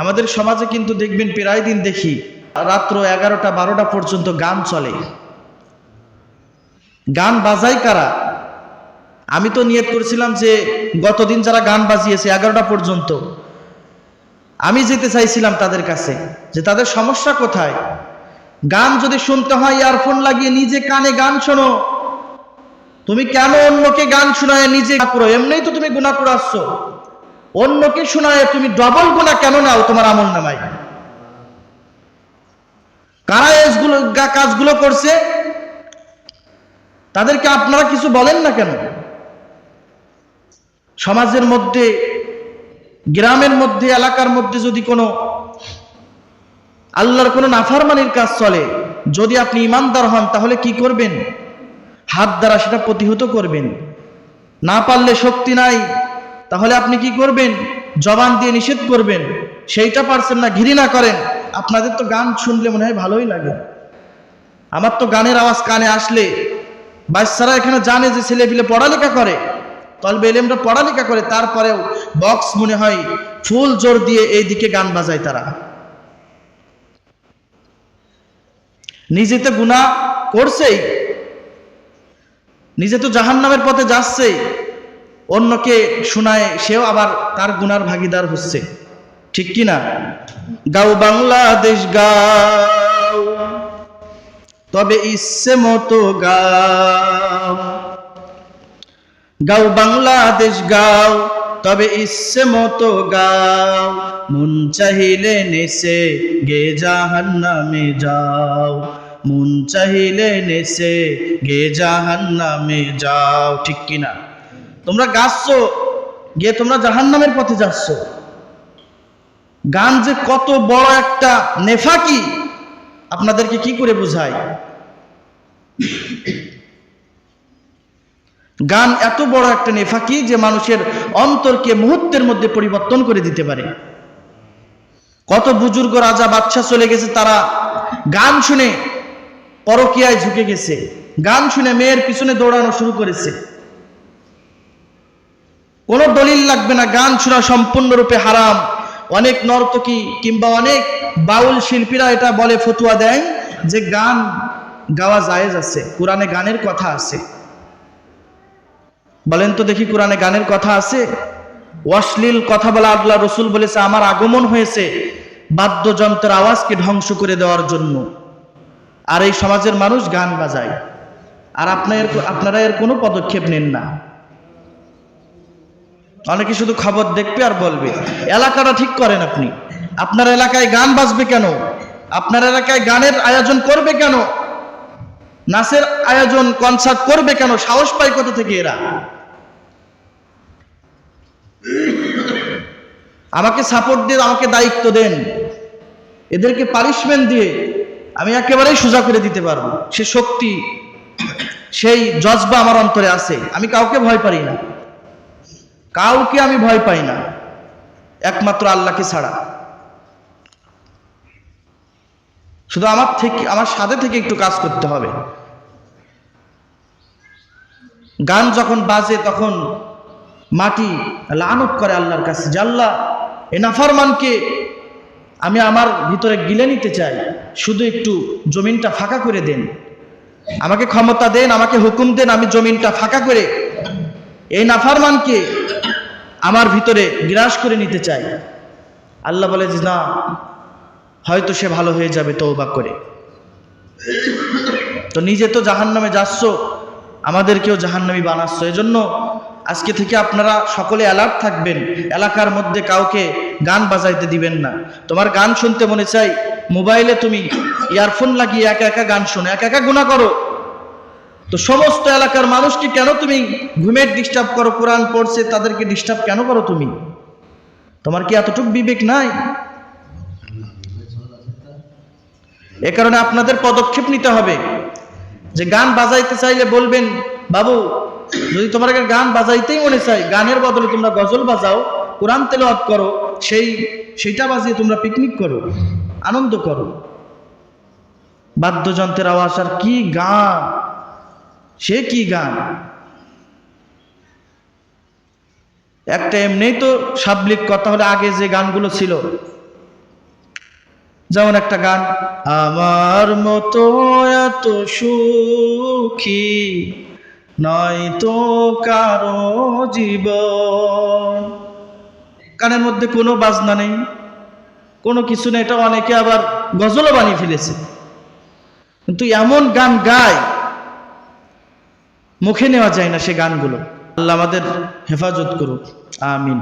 আমাদের সমাজে কিন্তু দেখবেন প্রায় দিন দেখি রাত্র এগারোটা, বারোটা পর্যন্ত গান চলে। গান বাজাই কারা? আমি তো নিয়ত করেছিলাম যে গতদিন যারা গান বাজিয়েছে এগারোটা পর্যন্ত, আমি যেতে চাইছিলাম তাদের কাছে যে তাদের সমস্যা কোথায়? গান যদি শুনতে হয়, ইয়ারফোন লাগিয়ে নিজে কানে গান শোনো। তুমি কেন অন্যকে গান শোনায়, নিজে করো? এমনিই তো তুমি গুণা করে আসছো অন্যকে শোনায়, তুমি ডবল গুণা কেন নাও তোমার আমল নামায়? কারা এসগুলো কাজগুলো করছে? তাদেরকে আপনারা কিছু বলেন না কেন? সমাজের মধ্যে, গ্রামের মধ্যে, এলাকার মধ্যে যদি কোনো আল্লাহর কোনো নাফারমানির কাজ চলে, যদি আপনি ইমানদার হন, তাহলে কি করবেন? হাত দ্বারা সেটা প্রতিহত করবেন। না পারলে শক্তি নাই। তাহলে আপনি কি করবেন? জবান দিয়ে নিষেধ করবেন। সেইটা পারছেন না, ঘৃণা করেন। আপনাদের তো গান শুনলে মনে হয় ভালোই লাগে। আমার তো গানের আওয়াজ কানে আসলে। বাচ্চারা এখানে জানে যে ছেলেপিলে পড়ালেখা করে। তলবে এলেমরা পড়ালেখা করে। তারপরেও বক্স মনে হয় ফুল জোর দিয়ে এই দিকে গান বাজায় তারা। নিজে তো গুণা করছেই। নিজে তো জাহান নামের পথে যাচ্ছেই। অন্যকে শোনায়, সেও আবার তার গুনার ভাগিদার হচ্ছে। ঠিক কি না? গাও বাংলাদেশ, গাও। তবে ইচ্ছে মতো গাও। গাও বাংলাদেশ, গাও। তবে ইচ্ছে মতো গাও। মন চাহিলে নেছে গে জাহান নামে যাও। মন চাহিলে নেছে গে জাহান নামে যাও। ঠিক কিনা তোমরা গাচ্ছো গিয়ে তোমরা জাহান নামের পথে যাচ্ছ। গান যে কত বড় একটা নেফাকি আপনাদেরকে কি করে বোঝায় গান এত বড় একটা নেফাকি যে মানুষের অন্তরকে মুহূর্তের মধ্যে পরিবর্তন করে দিতে পারে। কত বুজুর্গ রাজা বাচ্চা চলে গেছে, তারা গান শুনে পরকিয়ায় ঝুঁকে গেছে। গান শুনে মেয়ের পিছনে দৌড়ানো শুরু করেছে। কোনো দলিল লাগবে না, গান শোনা সম্পূর্ণরূপে হারাম। অনেক নর্তকী কিংবা অনেক বাউল শিল্পীরা এটা বলে, ফতুয়া দেয় যে গান গাওয়া জায়েজ আছে, কোরআনে গানের কথা আছে। বলেন তো দেখি কোরআনে গানের কথা আছে? অশ্লীল কথা বলা আল্লাহ রসুল বলেছে, আমার আগমন হয়েছে বাদ্যযন্ত্রের আওয়াজকে ধ্বংস করে দেওয়ার জন্য। আর এই সমাজের মানুষ গান বাজায়। আর আপনার, আপনারা এর কোনো পদক্ষেপ নেন না। অনেকে শুধু খবর দেখবে আর বলবে, এলাকাটা ঠিক করেন আপনি। আপনার এলাকায় গান বাজবে কেন? আপনার এলাকায় গানের আয়োজন করবে কেন? নাচের আয়োজন কনসার্ট করবে কেন? সাহস পায় কোথা থেকে এরা? আমাকে সাপোর্ট দিয়ে, আমাকে দায়িত্ব দেন। এদেরকে পানিশমেন্ট দিয়ে আমি একেবারেই সোজা করে দিতে পারব। সে শক্তি, সেই জজবা আমার অন্তরে আছে। আমি কাউকে ভয় পারি না। কাউকে আমি ভয় পাই না। একমাত্র আল্লাহকে ছাড়া। শুধু আমার থেকে আমার সাথে থেকে একটু কাজ করতে হবে। গান যখন বাজে তখন মাটি লানত করে আল্লাহর কাছে আল্লাহ, এ নাফারমানকে আমি আমার ভিতরে গিলে নিতে চাই। শুধু একটু জমিনটা ফাঁকা করে দেন। আমাকে ক্ষমতা দেন, আমাকে হুকুম দেন, আমি জমিনটা ফাঁকা করে এই নাফারমানকে আমার ভিতরে গ্রাস করে নিতে চাই আল্লাহ বলে যে, না, হয়তো সে ভালো হয়ে যাবে তৌবা করে। তো নিজে তো জাহান নামে যাচ্ছ, আমাদেরকেও জাহান্নামি বানাচ্ছ। এজন্য আজকে থেকে আপনারা সকলে অ্যালার্ট থাকবেন। এলাকার মধ্যে কাউকে গান বাজাইতে দিবেন না। তোমার গান শুনতে মনে চাই, মোবাইলে তুমি ইয়ারফোন লাগিয়ে একা একা গান শোনো। একা একা গুণা করো। তো সমস্ত এলাকার মানুষকে কেন তুমি ঘুমের ডিস্টার্ব করো, কোরআন পড়ছে, তাদেরকে ডিস্টার্ব কেন করো তুমি? তোমার কি এতটুকু বিবেক নাই? এ কারণে আপনাদের পদক্ষেপ নিতে হবে যে গান বাজাইতে চাইলে বলবেন, বাবু, যদি তোমার গান বাজাইতেই মনে চাই গানের বদলে তোমরা গজল বাজাও, কোরআন তেলাওয়াত করো, সেই, সেইটা বাজিয়ে তোমরা পিকনিক করো, আনন্দ করো। বাদ্যযন্ত্রের আওয়াজ, আর কি গান! সে কি গান? একটা এমনিই তো সাবলিক কথা হলে আগে যে গানগুলো ছিল। যেমন একটা গান, আমার মতো এত সুখী নয় তো কারও জীবন। কানের মধ্যে কোনো বাজনা নেই, কোনো কিছু নেই। এটা অনেকে আবার গজলও বানিয়ে ফেলেছে। কিন্তু এমন গান গায় মুখে নেওয়া যায় না সে গানগুলো। আল্লাহ আমাদের হেফাজত করুক। আমিন।